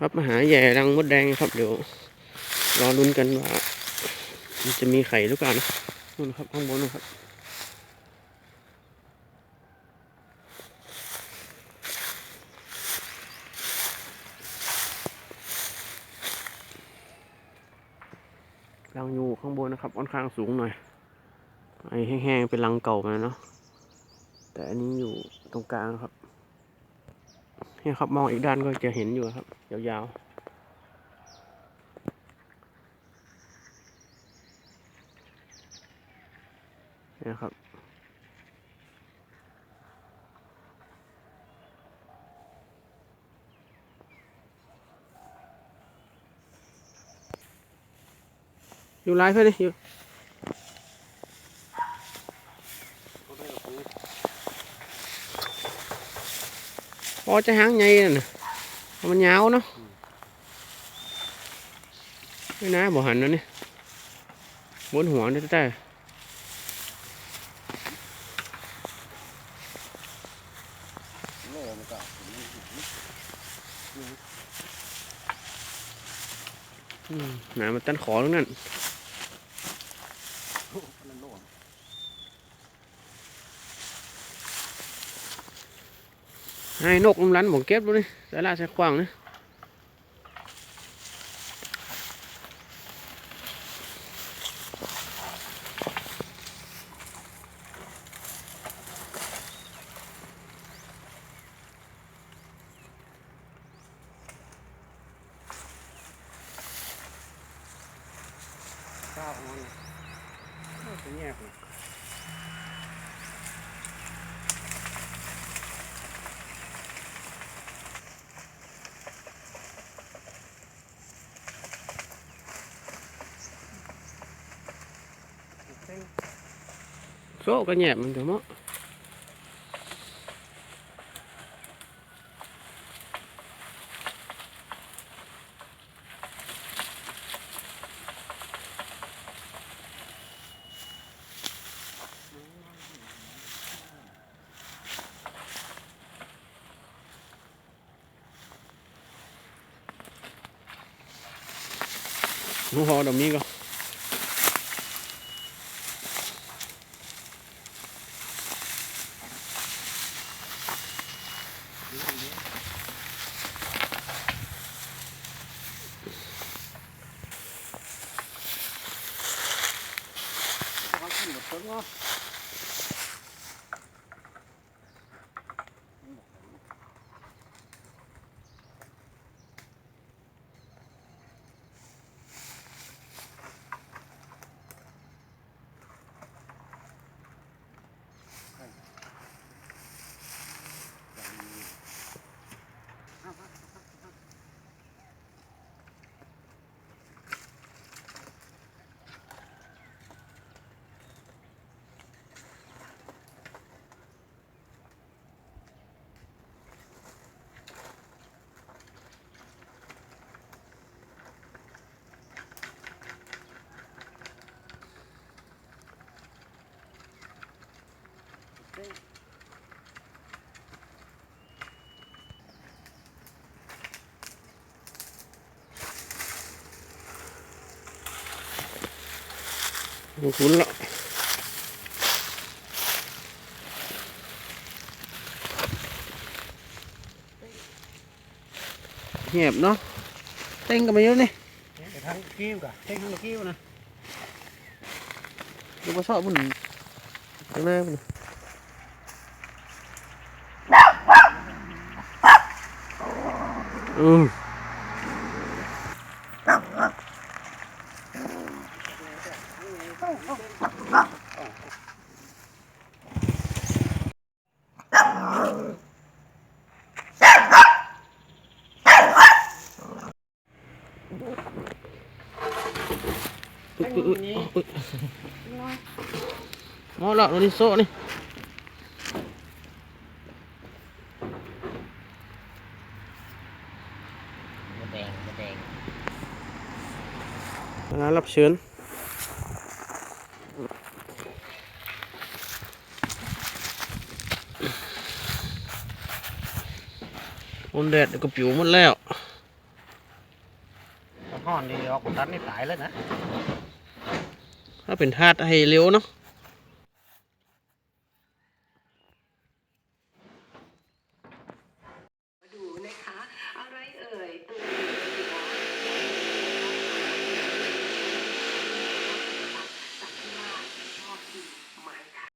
ครับมาหาแย่รังมดแดงครับเดี๋ยวรอลุ้นกันว่ามันจะมีไข่หรือเปล่านะนู่นครับข้างบนนะครับรังอยู่ข้างบนนะครับค่อนข้างสูงหน่อยไอ้แห้งๆเป็นรังเก่ามาเนาะแต่อันนี้อยู่ตรงกลางครับ นี่ครับมองอีกด้านก็จะเห็นอยู่ครับ ยาวๆนี่ครับ อยู่ไลฟ์เพื่อนอยู่ พอจะหางใหญ่น่ะมันยาวเนาะไม่นะบ่หันแล้วนี่บนหัวนี่แต่โลมันมหนามันตันขอตรงนั้น มันโล ให้นกมันรันบ่เก็บดูนี่แต่ละใส่ขวางนี่ข้าวมันเป็นแย กเลยโซ่ก็แหยบ มัน เถอะมั้งหัวดอกนี้ก็เขาขึ้นหมดต้นเนาะ มันคุ้นละเงียบเนาะเต้งกันไปเยอะนี่ ไปทางกิ้วกะเท่งทาง มาชอบมันข้างหน้ามันอืมเท่งมันนี้มอละโรนิโซนี่มะแดงมะแดงร้านรับเชิญคนแดดก็ปิวหมดแล้ว นี่ออกตันนี่ตายแล้วนะ ถ้าเป็นธาตุให้เร็วเนาะ